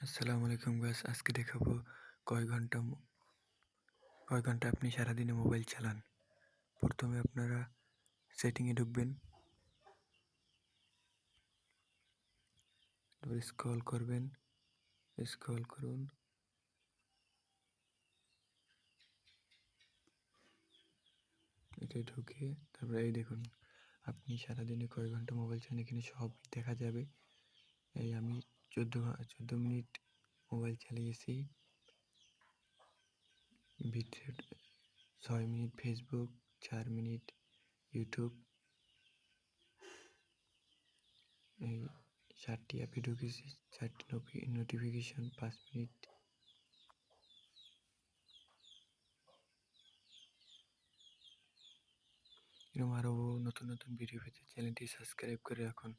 আসসালামু আলাইকুম গাছ আজকে দেখাবো কয় ঘণ্টা কয় ঘণ্টা আপনি সারাদিনে মোবাইল চালান? প্রথমে আপনারা সেটিংয়ে ঢুকবেন। স্ক্রল করবেন। স্ক্রল করুন। এটা ঢুকে তারপরে এই দেখুন, আপনি সারাদিনে কয় ঘণ্টা মোবাইল চালান? এখানে সব দেখা যাবে। এই আমি চোদ্দ চোদ্দ মিনিট মোবাইল চালিয়েছি। ভিডিও ছয় মিনিট ফেসবুক, চার মিনিট ইউটিউব। এই চারটি অ্যাপে ঢুকেছি, চারটি নোটিফিকেশন, পাঁচ মিনিট। এরকম আরও নতুন নতুন ভিডিও পেতে চ্যানেলটি সাবস্ক্রাইব করে রাখুন।